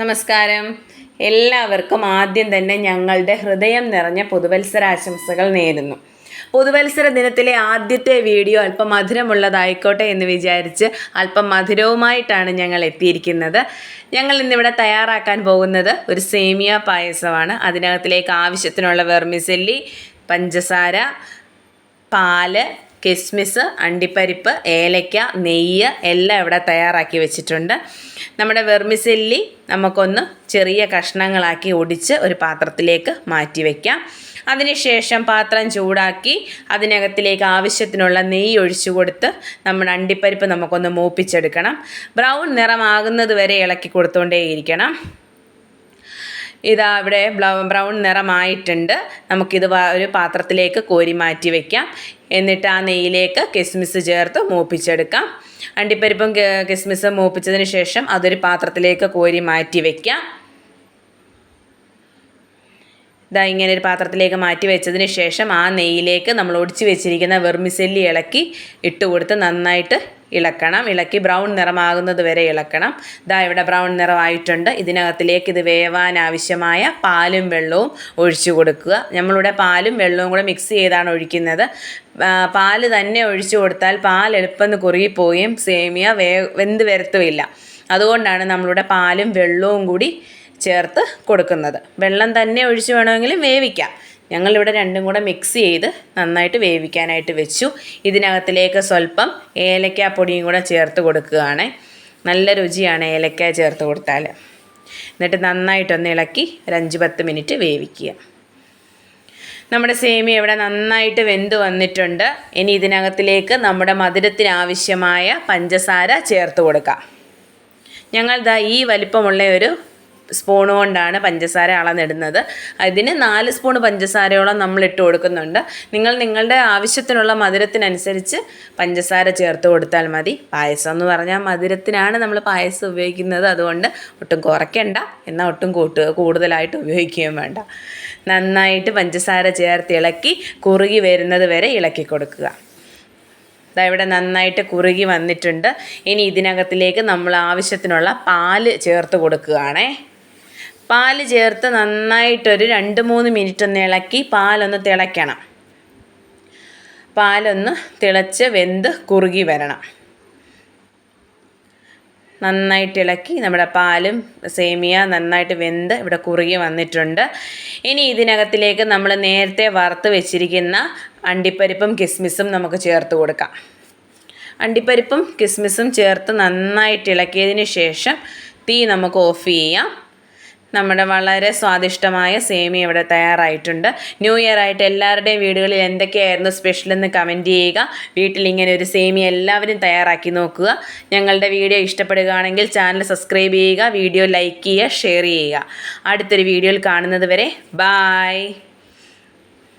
നമസ്കാരം. എല്ലാവർക്കും ആദ്യം തന്നെ ഞങ്ങളുടെ ഹൃദയം നിറഞ്ഞ പുതുവത്സരാശംസകൾ നേരുന്നു. പുതുവത്സര ദിനത്തിലെ ആദ്യത്തെ വീഡിയോ അല്പം മധുരമുള്ളതായിക്കോട്ടെ എന്ന് വിചാരിച്ച് അല്പം മധുരവുമായിട്ടാണ് ഞങ്ങൾ എത്തിയിരിക്കുന്നത്. ഞങ്ങൾ ഇന്നിവിടെ തയ്യാറാക്കാൻ പോകുന്നത് ഒരു സേമിയ പായസമാണ്. അതിനകത്തിലേക്ക് ആവശ്യത്തിനുള്ള വെർമിസെല്ലി പഞ്ചസാര പാൽ കിസ്മിസ് അണ്ടിപ്പരിപ്പ് ഏലയ്ക്ക നെയ്യ് എല്ലാം ഇവിടെ തയ്യാറാക്കി വെച്ചിട്ടുണ്ട്. നമ്മുടെ വെർമിസെല്ലി നമുക്കൊന്ന് ചെറിയ കഷ്ണങ്ങളാക്കി ഒടിച്ച് ഒരു പാത്രത്തിലേക്ക് മാറ്റി വയ്ക്കാം അതിനുശേഷം പാത്രം ചൂടാക്കി അതിനകത്തിലേക്ക് ആവശ്യത്തിനുള്ള നെയ്യ് ഒഴിച്ചു കൊടുത്ത് നമ്മുടെ അണ്ടിപ്പരിപ്പ് നമുക്കൊന്ന് മൂപ്പിച്ചെടുക്കണം. ബ്രൗൺ നിറമാകുന്നത് വരെ ഇളക്കി കൊടുത്തുകൊണ്ടേയിരിക്കണം ഇതാ ഇവിടെ ബ്രൗൺ നിറമായിട്ടുണ്ട്. നമുക്കിത് ഒരു പാത്രത്തിലേക്ക് കോരി മാറ്റി വയ്ക്കാം എന്നിട്ട് ആ നെയ്യിലേക്ക് കിസ്മിസ് ചേർത്ത് മൂപ്പിച്ചെടുക്കാം. അണ്ടിപ്പരിപ്പും കിസ്മിസും മൂപ്പിച്ചതിന് ശേഷം അതൊരു പാത്രത്തിലേക്ക് കോരി മാറ്റി വയ്ക്കാം ഇതാ ഇങ്ങനെ ഒരു പാത്രത്തിലേക്ക് മാറ്റി വെച്ചതിന് ശേഷം ആ നെയ്യിലേക്ക് നമ്മൾ ഒടിച്ച് വെച്ചിരിക്കുന്ന വെർമിസെല്ലി ഇളക്കി ഇട്ട് കൊടുത്ത് നന്നായിട്ട് ഇളക്കണം. ഇളക്കി ബ്രൗൺ നിറമാകുന്നത് വരെ ഇളക്കണം. ഇതാ ഇവിടെ ബ്രൗൺ നിറമായിട്ടുണ്ട്. ഇതിനകത്തിലേക്ക് ഇത് വേവാൻ ആവശ്യമായ പാലും വെള്ളവും ഒഴിച്ചു കൊടുക്കുക. നമ്മളിവിടെ പാലും വെള്ളവും കൂടെ മിക്സ് ചെയ്താണ് ഒഴിക്കുന്നത്. പാൽ തന്നെ ഒഴിച്ചു കൊടുത്താൽ പാൽ എളുപ്പം കുറുകിപ്പോവുകയും സേമിയ വേ വെന്ത് വരത്തുമില്ല. അതുകൊണ്ടാണ് നമ്മളിവിടെ പാലും വെള്ളവും കൂടി ചേർത്ത് കൊടുക്കുന്നത്. വെള്ളം തന്നെ ഒഴിച്ച് വേണമെങ്കിൽ വേവിക്കാം. ഞങ്ങളിവിടെ രണ്ടും കൂടെ മിക്സ് ചെയ്ത് നന്നായിട്ട് വേവിക്കാനായിട്ട് വെച്ചു. ഇതിനകത്തിലേക്ക് സ്വല്പം ഏലക്കാപ്പൊടിയും കൂടെ ചേർത്ത് കൊടുക്കുകയാണ്. നല്ല രുചിയാണ് ഏലക്ക ചേർത്ത് കൊടുത്താൽ എന്നിട്ട് നന്നായിട്ടൊന്ന് ഇളക്കി ഒരു അഞ്ച് പത്ത് മിനിറ്റ് വേവിക്കുക. നമ്മുടെ സേമി ഇവിടെ നന്നായിട്ട് വെന്ത് വന്നിട്ടുണ്ട്. ഇനി ഇതിനകത്തിലേക്ക് നമ്മുടെ മധുരത്തിനാവശ്യമായ പഞ്ചസാര ചേർത്ത് കൊടുക്കാം. ഞങ്ങൾ ദാ ഈ വലിപ്പമുള്ള ഒരു സ്പൂൺ കൊണ്ടാണ് പഞ്ചസാര അളന്നിടുന്നത് അതിന് നാല് സ്പൂൺ പഞ്ചസാരയോളം നമ്മൾ ഇട്ട് കൊടുക്കുന്നുണ്ട്. നിങ്ങൾ നിങ്ങളുടെ ആവശ്യത്തിനുള്ള മധുരത്തിനനുസരിച്ച് പഞ്ചസാര ചേർത്ത് കൊടുത്താൽ മതി. പായസം എന്ന് പറഞ്ഞാൽ മധുരത്തിനാണ് നമ്മൾ പായസം ഉപയോഗിക്കുന്നത്. അതുകൊണ്ട് ഒട്ടും കുറയ്ക്കണ്ട. എന്നാൽ ഒട്ടും കൂട്ട് കൂടുതലായിട്ട് ഉപയോഗിക്കുകയും വേണ്ട. നന്നായിട്ട് പഞ്ചസാര ചേർത്ത് ഇളക്കി കുറുകി വരുന്നത് വരെ ഇളക്കി കൊടുക്കുക. ദാ ഇവിടെ നന്നായിട്ട് കുറുകി വന്നിട്ടുണ്ട്. ഇനി ഇതിനകത്തിലേക്ക് നമ്മൾ ആവശ്യത്തിനുള്ള പാൽ ചേർത്ത് കൊടുക്കുകയാണേ. പാൽ ചേർത്ത് നന്നായിട്ടൊരു രണ്ട് മൂന്ന് മിനിറ്റ് ഒന്ന് ഇളക്കി പാലൊന്ന് തിളയ്ക്കണം. പാലൊന്ന് തിളച്ച് വെന്ത് കുറുകി വരണം. നന്നായിട്ട് ഇളക്കി നമ്മുടെ പാലും സേമിയ നന്നായിട്ട് വെന്ത് ഇവിടെ കുറുകി വന്നിട്ടുണ്ട്. ഇനി ഇതിനകത്തിലേക്ക് നമ്മൾ നേരത്തെ വറുത്ത് വെച്ചിരിക്കുന്ന അണ്ടിപ്പരിപ്പും കിസ്മിസും നമുക്ക് ചേർത്ത് കൊടുക്കാം. അണ്ടിപ്പരിപ്പും കിസ്മിസും ചേർത്ത് നന്നായിട്ട് ഇളക്കിയതിന് ശേഷം തീ നമുക്ക് ഓഫ് ചെയ്യാം. നമ്മുടെ വളരെ സ്വാദിഷ്ടമായ സേമിയ ഇവിടെ തയ്യാറായിട്ടുണ്ട്. ന്യൂ ഇയർ ആയിട്ട് എല്ലാവരുടെയും വീടുകളിൽ എന്തൊക്കെയായിരുന്നു സ്പെഷ്യൽ എന്ന് കമന്റ് ചെയ്യുക. വീട്ടിൽ ഇങ്ങനെ ഒരു സേമിയ എല്ലാവരും തയ്യാറാക്കി നോക്കുക. ഞങ്ങളുടെ വീഡിയോ ഇഷ്ടപ്പെടുകയാണെങ്കിൽ ചാനൽ സബ്സ്ക്രൈബ് ചെയ്യുക വീഡിയോ ലൈക്ക് ചെയ്യുക ഷെയർ ചെയ്യുക. അടുത്തൊരു വീഡിയോയിൽ കാണുന്നത് വരെ ബായ്